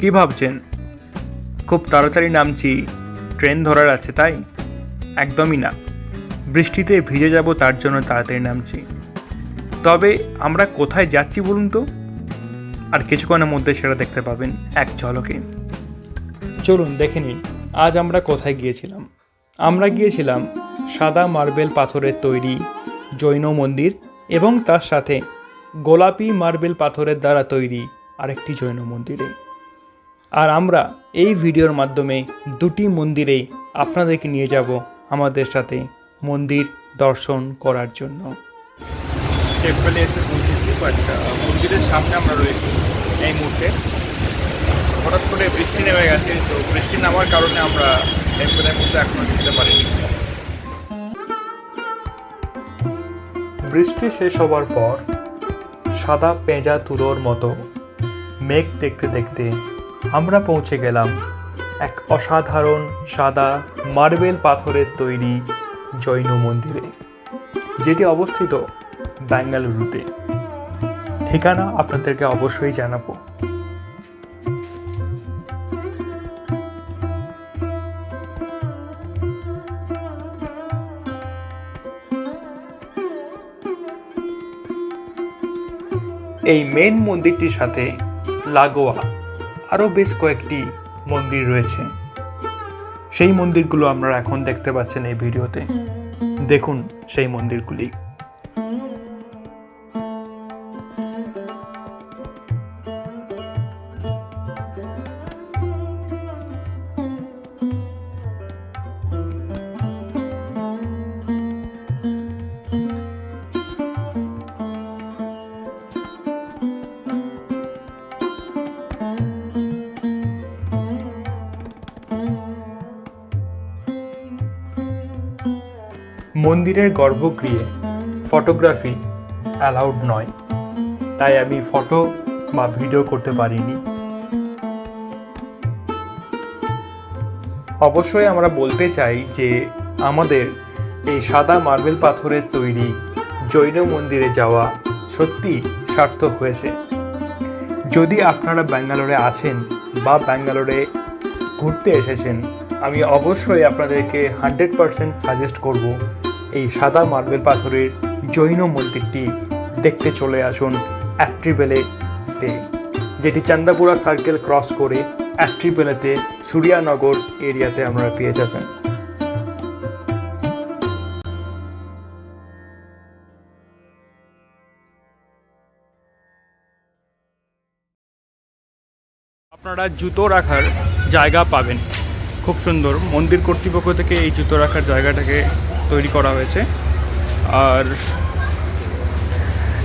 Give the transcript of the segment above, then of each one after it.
কি ভাবছেন? খুব তাড়াতাড়ি নামছি, ট্রেন ধরার আছে তাই? একদমই না। বৃষ্টিতে ভিজে যাব তার জন্য তাড়াতাড়ি নামছি। তবে আমরা কোথায় যাচ্ছি বলুন তো? আর কিছুক্ষণের মধ্যে সেটা দেখতে পাবেন এক ঝলকে। চলুন, দেখে নিন আজ আমরা কোথায় গিয়েছিলাম? আমরা গিয়েছিলাম সাদা মার্বেল পাথরের তৈরি জৈন মন্দির এবং তার সাথে গোলাপি মার্বেল পাথরের দ্বারা তৈরি আরেকটি জৈন মন্দিরে। আর আমরা এই ভিডিওর মাধ্যমে দুটি মন্দিরেই আপনাদেরকে নিয়ে যাব আমাদের সাথে মন্দির দর্শন করার জন্য। টেম্পলে এসে পৌঁছেছি বাট মন্দিরের সামনে আমরা রয়েছি এই মুহূর্তে। হঠাৎ করে বৃষ্টি নেমে গেছে তো বৃষ্টি নামার কারণে আমরা টেম্পলের মধ্যে এখনও ঢুকতে পারিনি। বৃষ্টি শেষ হওয়ার পর সাদা পেঁজা তুলোর মতো মেঘ দেখতে দেখতে আমরা পৌঁছে গেলাম এক অসাধারণ সাদা মার্বেল পাথরের তৈরি জৈন মন্দিরে, যেটি অবস্থিত বেঙ্গালুরুতে ঠিকানা আপনাদেরকে অবশ্যই জানাব। এই মেন মন্দিরটির সাথে লাগোয়া আরও বেশ কয়েকটি মন্দির রয়েছে। সেই মন্দিরগুলো আপনারা এখন দেখতে পাচ্ছেন এই ভিডিওতে। দেখুন সেই মন্দিরগুলি। মন্দিরের গর্ভগৃহে ফটোগ্রাফি অ্যালাউড নয়, তাই আমি ফটো বা ভিডিও করতে পারিনি। অবশ্যই আমরা বলতে চাই যে আমাদের এই সাদা মার্বেল পাথরের তৈরি জৈন মন্দিরে যাওয়া সত্যি সার্থক হয়েছে। যদি আপনারা ব্যাঙ্গালোরে আছেন বা ব্যাঙ্গালোরে ঘুরতে এসেছেন, আমি অবশ্যই আপনাদেরকে হান্ড্রেড পারসেন্ট সাজেস্ট করব এই সাদা মার্বেল পাথরের জৈন মন্দিরটি দেখতে চলে আসুন অ্যাট্রিবেলেতে যেটি চান্দাপুরা সার্কেল ক্রস করে অ্যাট্রিবেলেতে সুরিয়ানগর এরিয়াতে আমরা পেয়ে যাবেন। আপনারা জুতো রাখার জায়গা পাবেন। খুব সুন্দর। মন্দির কর্তৃপক্ষ থেকে এই জুতো রাখার জায়গাটাকে তৈরি করা হয়েছে। আর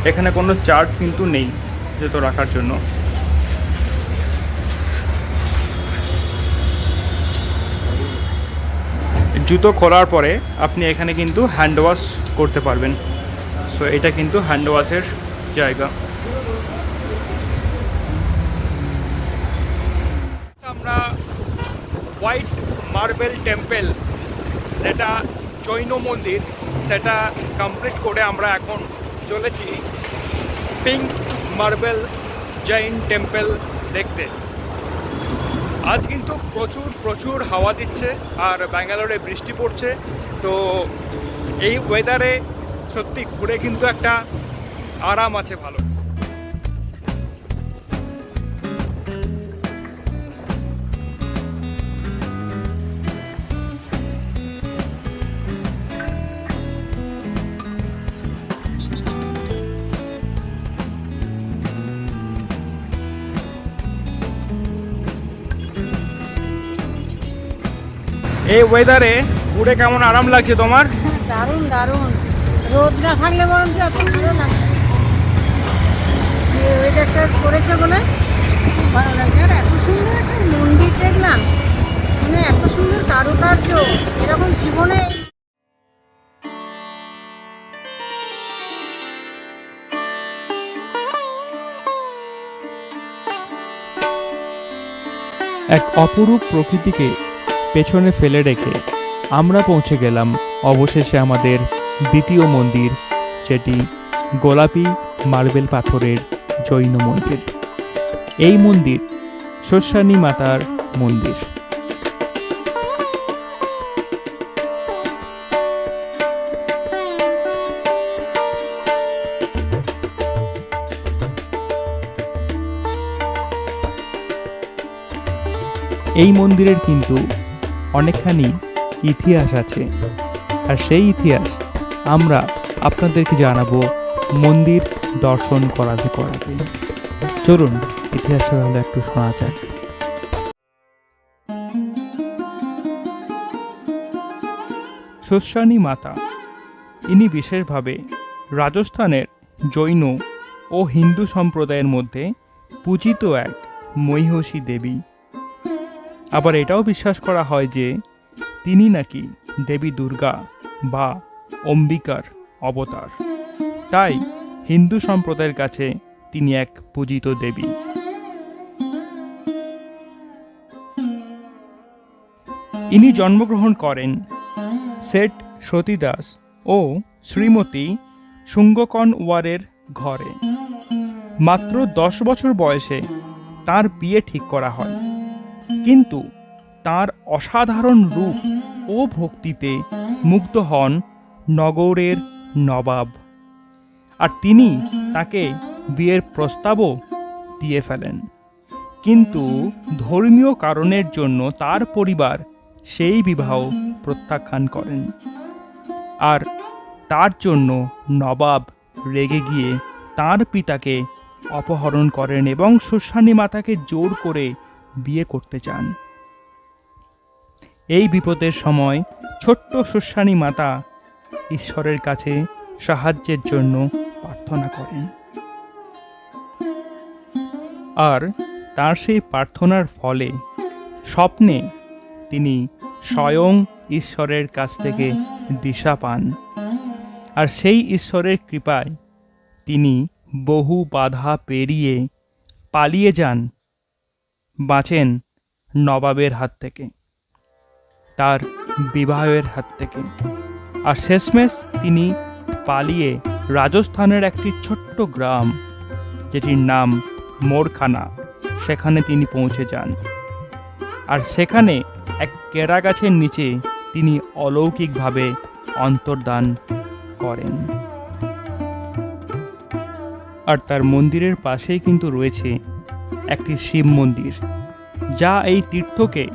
এখানে কোনো চার্জ কিন্তু নেই জুতো রাখার জন্য। জুতো খোলার পরে আপনি এখানে কিন্তু হ্যান্ড ওয়াশ করতে পারবেন। সো এটা কিন্তু হ্যান্ড ওয়াশের জায়গা। আমরা হোয়াইট মার্বেল টেম্পেল যেটা জৈন মন্দির, সেটা কমপ্লিট করে আমরা এখন চলেছি পিঙ্ক মার্বেল জৈন টেম্পল দেখতে। আজ কিন্তু প্রচুর প্রচুর হাওয়া দিচ্ছে আর ব্যাঙ্গালোরে বৃষ্টি পড়ছে। তো এই ওয়েদারে সত্যি ঘুরে কিন্তু একটা আরাম আছে ভালো। এই ওয়েদারে ঘুরে কেমন? আরাম লাগছে তোমার? দারুণ দারুণ। রোদ না থাকলে বরঞ্চ এত ভালো লাগছে এই ওয়েদারটা করেছে বলে খুব ভালো লাগছে। আর এত সুন্দর একটা মন্দির দেখলাম। মানে এত সুন্দর কারুকার্য। এরকম জীবনে এক অপরূপ প্রকৃতিকে পেছনে ফেলে রেখে আমরা পৌঁছে গেলাম অবশেষে আমাদের দ্বিতীয় মন্দির, যেটি গোলাপি মার্বেল পাথরের জৈন মন্দির। এই মন্দির শস্যানী মাতার মন্দির। এই মন্দিরের কিন্তু অনেকখানি ইতিহাস আছে। আর সেই ইতিহাস আমরা আপনাদেরকে জানাব মন্দির দর্শন করাতে করাতে। চলুন ইতিহাসটা তাহলে একটু শোনা যাক। শস্যানী মাতা, ইনি বিশেষভাবে রাজস্থানের জৈন ও হিন্দু সম্প্রদায়ের মধ্যে পূজিত এক মহিষী দেবী। আবার এটাও বিশ্বাস করা হয় যে তিনি নাকি দেবী দুর্গা বা অম্বিকার অবতার। তাই হিন্দু সম্প্রদায়ের কাছে তিনি এক পূজিত দেবী। ইনি জন্মগ্রহণ করেন সেট সতীদাস ও শ্রীমতী শুঙ্গকনওয়ারের ঘরে। মাত্র দশ বছর বয়সে তার বিয়ে ঠিক করা হয়। কিন্তু তার অসাধারণ রূপ ও ভক্তিতে মুগ্ধ হন নগরের নবাব। আর তিনি তাকে বিয়ের প্রস্তাবও দিয়ে ফেলেন। কিন্তু ধর্মীয় কারণের জন্য তার পরিবার সেই বিবাহ প্রত্যাখ্যান করেন। আর তার জন্য নবাব রেগে গিয়ে তার পিতাকে অপহরণ করেন এবং শস্যানী মাতাকে জোর করে বিয়ে করতে চান। এই বিপদের সময় ছোট্ট শস্যানী মাতা ঈশ্বরের কাছে সাহায্যের জন্য প্রার্থনা করেন। আর তার সেই প্রার্থনার ফলে স্বপ্নে তিনি স্বয়ং ঈশ্বরের কাছ থেকে দিশা পান। আর সেই ঈশ্বরের কৃপায় তিনি বহু বাধা পেরিয়ে পালিয়ে যান বাঁচেন নবাবের হাত থেকে, তার বিবাহের হাত থেকে। আর শেষমেশ তিনি পালিয়ে রাজস্থানের একটি ছোট্ট গ্রাম, যেটির নাম মোরখানা, সেখানে তিনি পৌঁছে যান। আর সেখানে এক কেরা গাছের নিচে তিনি অলৌকিকভাবে অন্তর্দান করেন। আর তার মন্দিরের পাশেই কিন্তু রয়েছে একটি শিব মন্দির, যা এই তীর্থকে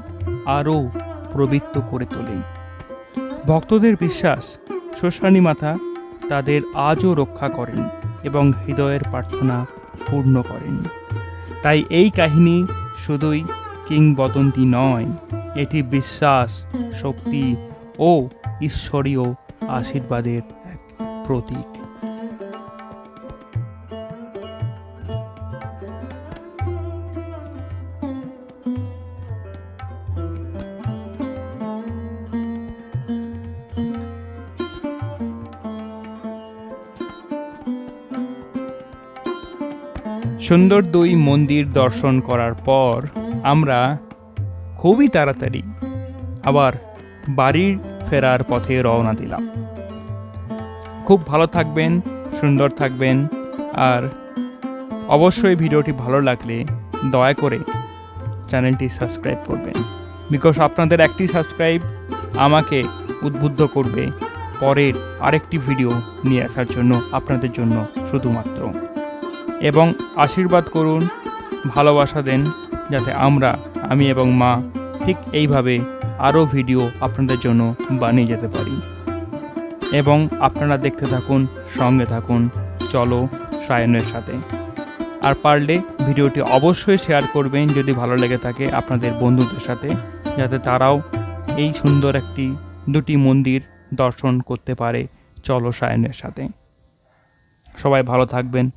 আরও পবিত্র করে তোলে। ভক্তদের বিশ্বাস শোষানী মাতা তাদের আজও রক্ষা করেন এবং হৃদয়ের প্রার্থনা পূর্ণ করেন। তাই এই কাহিনী শুধুই কিংবদন্তি নয়, এটি বিশ্বাস, শক্তি ও ঈশ্বরীয় আশীর্বাদের এক প্রতীক। সুন্দর দুই মন্দির দর্শন করার পর আমরা খুবই তাড়াতাড়ি আবার বাড়ির ফেরার পথে রওনা দিলাম। খুব ভালো থাকবেন, সুন্দর থাকবেন আর অবশ্যই ভিডিওটি ভালো লাগলে দয়া করে চ্যানেলটি সাবস্ক্রাইব করবেন। বিকজ আপনাদের একটি সাবস্ক্রাইব আমাকে উদ্বুদ্ধ করবে পরের আরেকটি ভিডিও নিয়ে আসার জন্য আপনাদের জন্য শুধুমাত্র। এবং আশীর্বাদ করুন, ভালোবাসা দেন, যাতে আমরা, আমি এবং মা ঠিক এইভাবে আরও ভিডিও আপনাদের জন্য বানিয়ে যেতে পারি। এবং আপনারা দেখতে থাকুন, সঙ্গে থাকুন, চলো সায়নের সাথে। আর পারলে ভিডিওটি অবশ্যই শেয়ার করবেন, যদি ভালো লেগে থাকে আপনাদের বন্ধুদের সাথে, যাতে তারাও এই সুন্দর একটি দুটি মন্দির দর্শন করতে পারে, চলো সায়নের সাথে। সবাই ভালো থাকবেন।